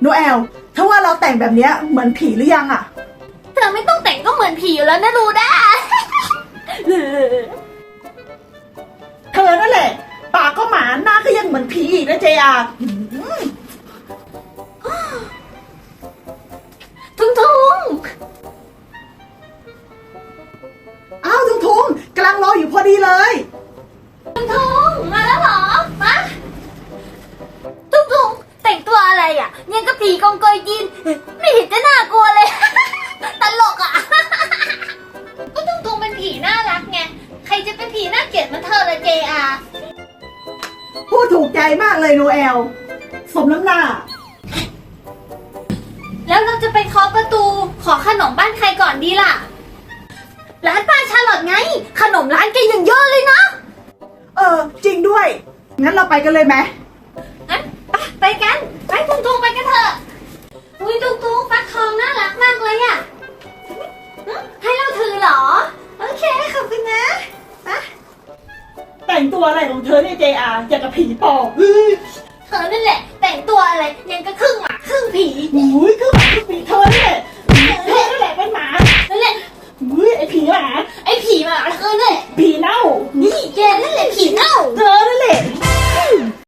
โนแอลถ้าว่าเราแต่งแบบเนี้ยเหมือนผีหรือยังอะเธอไม่ต้องแต่งก็เหมือนผีอยู่แล้วนะรูด้า เธอนั่นแหละปากก็หมาหน้าก็ยังเหมือนผีอีกนะเจอาทุงทุงอ้าวทุงทุงกำลังรออยู่พอดีเลย อะไรอะยังกับผีกองกอยจีน ไม่เห็นจะน่ากลัวเลย ตลกอะ ก็ทุงทุงเป็นผีน่ารักไง ใครจะเป็นผีน่าเกลียดเหมันเธอเลยเจอาพูดถูกใจมากเลยโนแอล สมน้ำหน้า แล้วเราจะไปเคาะประตูขอขนมบ้านใครก่อนดีล่ะ ร้านป้าชาลอตไง ขนมร้านแกยังเยอะเลยนะ เออ จริงด้วย งั้นเราไปกันเลยไหมงั้นไปไปกัน งตัวอะไรของเธอเนี่ยเจอาอย่างกับผีปอบเฮ้ยเธอนั่นแหละ แต่งตัวอะไรยังก็ครึ่งหมาครึ่งผีอุ้ยคือหมาคือผีเธอนี่แหละเธอนั่นแหละเป็นหมานั่นแหละอุ้ยไอผีหมาไอ้ผีหมาเธอนั่นแหละผีเน่านี่แกนั่นแหละผีเน่าเธอนั่นแหละเ